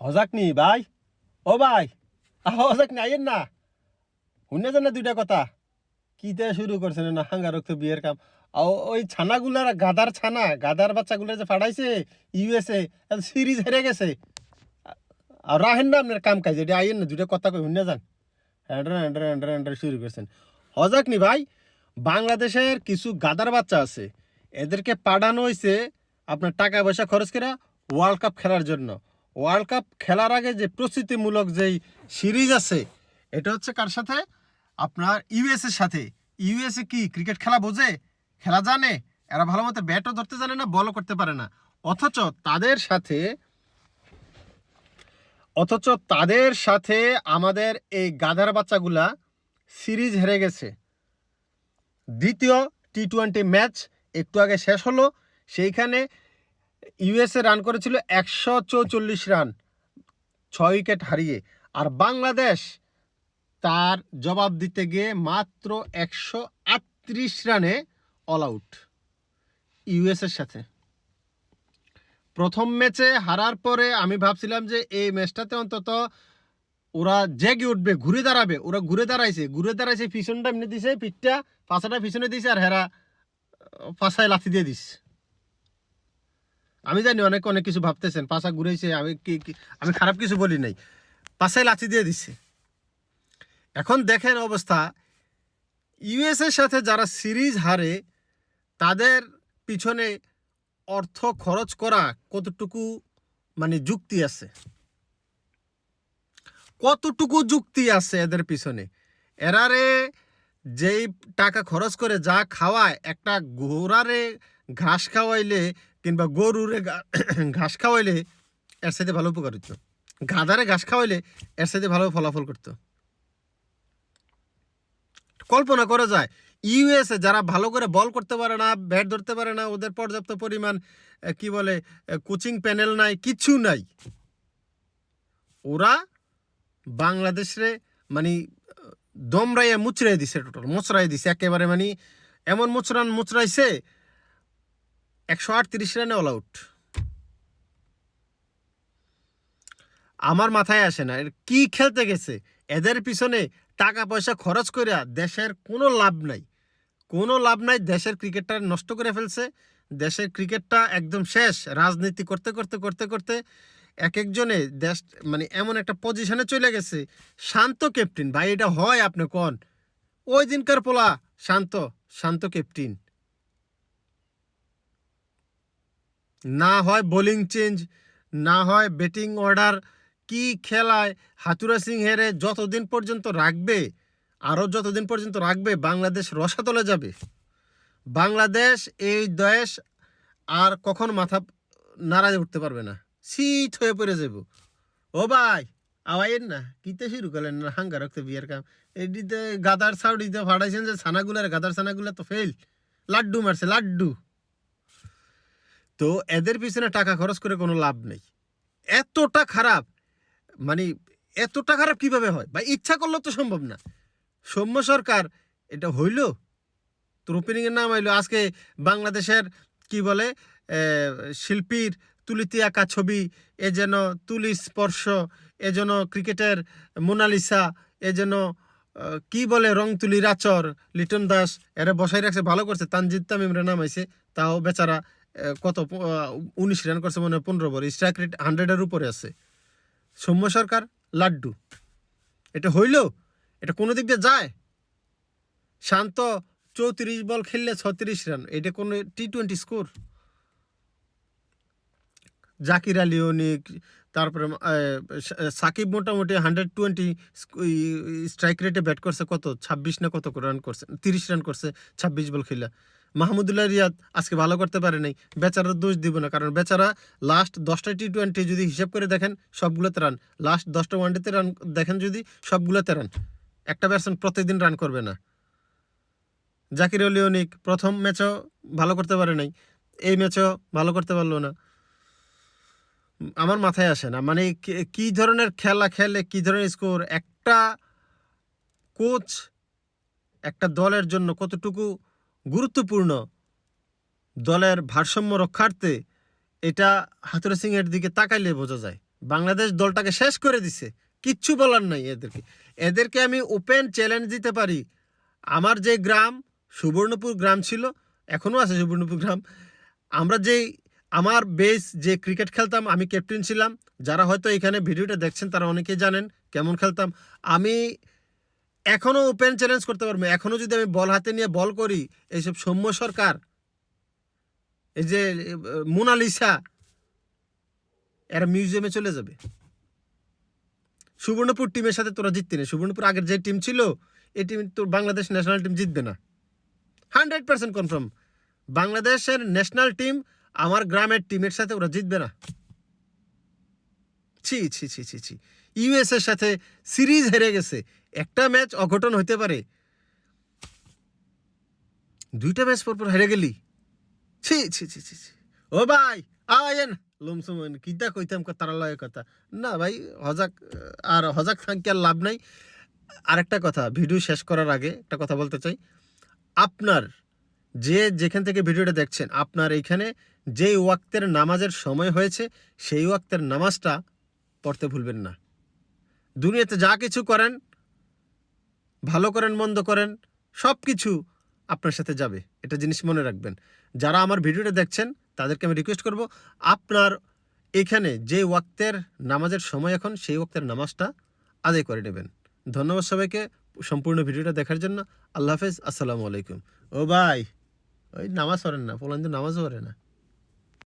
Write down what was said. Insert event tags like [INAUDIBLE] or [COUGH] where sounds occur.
হজাক নি, ভাই। ও ভাই হজাক নি, আইয়েন না। শুনে জানে দুইটা কথা? কিতে শুরু করছেন না হাঙ্গা রক্ত বিয়ের কাম। ওই ছানাগুলার গাদার ছানা, গাদার বাচ্চাগুলো যে ফাড়াইছে ইউএসএ সিরিজ হেরে গেছে। আর রাহেন না আপনার কাম কাজ, এটা আইয়েন না, দুইটা কথা কই শুনে যান। হ্যান্ডার হ্যান্ডার হ্যান্ডার হ্যান্ডার শুরু করছেন। হজাক নি, ভাই, বাংলাদেশের কিছু গাদার বাচ্চা আছে। এদেরকে পাঠানো হয়েছে আপনার টাকা পয়সা খরচ করে ওয়ার্ল্ড কাপ খেলার জন্য। ওয়ার্ল্ড কাপ খেলার আগে যে প্রস্তুতিমূলক যেই সিরিজ আছে, এটা হচ্ছে কার সাথে? আপনার ইউএস এর সাথে। ইউএসএ কি ক্রিকেট খেলা বোঝে? খেলা জানে? এরা ভালো মতো ব্যাটও ধরতে জানে না বলও করতে পারে না। অথচ তাদের সাথে, অথচ তাদের সাথে আমাদের এই গাধার বাচ্চাগুলা সিরিজ হেরে গেছে। দ্বিতীয় টি টোয়েন্টি ম্যাচ একটু আগে শেষ হলো, সেইখানে ইউএসএ রান করেছিল একশো চৌচল্লিশ রান, ছয় উইকেট হারিয়ে। আর বাংলাদেশ তার জবাব দিতে গিয়ে মাত্র একশো আটত্রিশ রানে অল আউট ইউএসের সাথে। প্রথম ম্যাচে হারার পরে আমি ভাবছিলাম যে এই ম্যাচটাতে অন্তত ওরা জেগে উঠবে, ঘুরে দাঁড়াবে, ওরা ঘুরে দাঁড়াইছে ঘুরে দাঁড়াইছে, পিছনটা এমনি দিছে, পিঠটা পাশাটা পিছনে দিছে, আর হেরা পাশায় লাথি দিয়ে দিস আমি জানি অনেক অনেক কিছু ভাবতেছেন পাশা ঘুরেছে, আমি কি আমি খারাপ কিছু বলি নাই। পাশায় লাথি দিয়ে দিচ্ছে এখন দেখেন অবস্থা ইউএসের সাথে যারা সিরিজ হারে, তাদের পিছনে অর্থ খরচ করা কতটুকু মানে যুক্তি আছে? কতটুকু যুক্তি আছে এদের পিছনে? এরারে যেই টাকা খরচ করে যা খাওয়ায়, একটা ঘোড়ারে ঘাস খাওয়াইলে কিংবা গরুরে [COUGHS] ঘাস খাওয়াইলে এর সাথে ভালো উপকার হতো গাধারে ঘাস খাওয়াইলে এর সাথে ভালো ফলাফল করতো। কল্পনা করা যায় ইউএসএ যারা ভালো করে বল করতে পারে না, ব্যাট ধরতে পারে না, ওদের পর্যাপ্ত পরিমাণ কি বলে কোচিং প্যানেল নাই, কিছু নাই। ওরা বাংলাদেশে মানে দমরাইয়া মুচড়াই দিছে টোটাল, মোচড়াই দিছে। একেবারে মানে এমন মুচরান মুচড়াইছে একশো আটত্রিশ রানে অল আউট আমার মাথায় আসে না কি খেলতে গেছে? এদের পিছনে টাকা পয়সা খরচ করে দেশের কোনো লাভ নাই। কোনো লাভ নাই, দেশের ক্রিকেটটা নষ্ট করে ফেলছে। দেশের ক্রিকেটটা একদম শেষ। রাজনীতি করতে করতে করতে করতে এক একজনে দেশ মানে এমন একটা পজিশনে চলে গেছে। শান্ত ক্যাপ্টেন ভাই, এটা হয় আপনি কন? ওই দিনকার পোলা, শান্ত শান্ত ক্যাপ্টেন না হয় বোলিং চেঞ্জ না হয় ব্যাটিং অর্ডার কি খেলায় হাতুরা সিং হেরে যতদিন পর্যন্ত রাখবে আরও যতদিন পর্যন্ত রাখবে, বাংলাদেশ রসাতলে যাবে। বাংলাদেশ এই দেশ আর কখন মাথা নাড়াজে উঠতে পারবে না। শীত হয়ে পড়ে যাব ও ভাই আওয়াইন না, কিতে শুরু করলেন? না হাঙ্গা রাখতে বিয়ের কাম। এদিতে গাদার সাউডিতে ফাড়াইছেন যে ছানাগুলার, গাদার ছানাগুলা তো ফেল লাড্ডু মারছে, লাড্ডু। তো এদের পিছনে টাকা খরচ করে কোনো লাভ নেই। এতটা খারাপ মানে এতটা খারাপ কীভাবে হয়? বা ইচ্ছা করলেও তো সম্ভব না। সৌম্য সরকার, এটা হইল? তোর ওপেনিংয়ের নাম হইল আজকে বাংলাদেশের, কি বলে শিল্পীর তুলিতে আঁকা ছবি, এ যেন তুলি স্পর্শ, এ যেন ক্রিকেটের মোনালিসা, এ যেন কি বলে, রং তুলির আচর লিটন দাস, এরা বসাই রাখছে, ভালো করছে। তানজিদ তামিমরা নাম হয়েছে তাও বেচারা কত উনিশ রান করছে মনে হয় পনেরো বল স্ট্রাইক রেট হান্ড্রেডের উপরে আছে। সৌম্য সরকার, লাড্ডু। এটা হইল? এটা কোনো দিক দিয়ে যায়? শান্ত, চৌত্রিশ বল খেললে ছত্রিশ রান এটা কোনো T twenty score Zakir Ali, Anik, তারপরে সাকিব মোটামুটি হান্ড্রেড টোয়েন্টি স্ট্রাইক রেটে ব্যাট করছে কত? ছাব্বিশ না কত রান করছে? তিরিশ রান করছে, ছাব্বিশ বল খেলা মাহমুদুল্লাহ রিয়াদ আজকে ভালো করতে পারে নাই। বেচারার দোষ দিব না, কারণ বেচারা লাস্ট দশটা টি টোয়েন্টি যদি হিসাব করে দেখেন, সবগুলোতে রান লাস্ট দশটা ওয়ানডেতে রান দেখেন যদি, সবগুলোতে রান একটা ব্যাটসম্যান প্রতিদিন রান করবে না। জাকির আলী অনিক, প্রথম ম্যাচও ভালো করতে পারে নাই। এই ম্যাচও ভালো করতে পারল না। আমার মাথায় আসে না মানে কি ধরনের খেলা খেলে, কি ধরনের স্কোর একটা কোচ একটা দলের জন্য কতটুকু গুরুত্বপূর্ণ। দলের ভারসাম্য রক্ষার্থে এটা হাতুরা সিংয়ের দিকে তাকাইলে বোঝা যায়। বাংলাদেশ দলটাকে শেষ করে দিছে। কিচ্ছু বলার নাই এদেরকে। এদেরকে আমি ওপেন চ্যালেঞ্জ দিতে পারি। আমার যে গ্রাম, সুবর্ণপুর গ্রাম ছিল এখনও আছে সুবর্ণপুর গ্রাম। আমরা যেই, আমার বেস যে ক্রিকেট খেলতাম, আমি ক্যাপ্টেন ছিলাম। যারা হয়তো এখানে ভিডিওটা দেখছেন, তারা অনেকেই জানেন কেমন খেলতাম। আমি এখনও ওপেন চ্যালেঞ্জ করতে পারব। এখনও যদি আমি বল হাতে নিয়ে বল করি, এইসব সৌম্য সরকার, এই যে মোনালিসা, এরা মিউজিয়ামে চলে যাবে। সুবর্ণপুর টিমের সাথে তোরা জিততি না। সুবর্ণপুর আগের যে টিম ছিল, এই টিম তো বাংলাদেশ ন্যাশনাল টিম জিতবে না। হান্ড্রেড পার্সেন্ট কনফার্ম বাংলাদেশের ন্যাশনাল টিম আমার গ্রামের টিমের সাথে ওরা জিতবে না। ছি ছি ছি ছি ছি। ইউএস এর সাথে সিরিজ হেরে গেছে। একটা ম্যাচ অঘটন হইতে পারে। দুইটা ম্যাচ পর পর হেরে গেলি। ছি ছি ছি ছি। ও ভাই আয়েন লমসম কিতা কইতাম তারা লয় কথা। না ভাই, হজাক, আর হজাক থাকি আর লাভ নাই। আরেকটা কথা, ভিডিও শেষ করার আগে একটা কথা বলতে চাই। আপনার যে যেখান থেকে ভিডিওটা দেখছেন, আপনার এইখানে যেই ওয়াক্তের নামাজের সময় হয়েছে, সেই ওয়াক্তের নামাজটা পড়তে ভুলবেন না। দুনিয়াতে যা কিছু করেন ভালো করেন, মন্দ করেন সব কিছু আপনার সাথে যাবে। এটা জিনিস মনে রাখবেন। যারা আমার ভিডিওটা দেখছেন, তাদেরকে আমি রিকোয়েস্ট করব, আপনার এখানে যে ওয়াক্তের নামাজের সময় এখন, সেই ওয়াক্তের নামাজটা আদায় করে নেবেন। ধন্যবাদ সবাইকে সম্পূর্ণ ভিডিওটা দেখার জন্য। আল্লাহ হাফেজ, আসসালামু আলাইকুম। ও ভাই, ওই নামাজ পড়েন না পোলান তো নামাজও পড়ে না।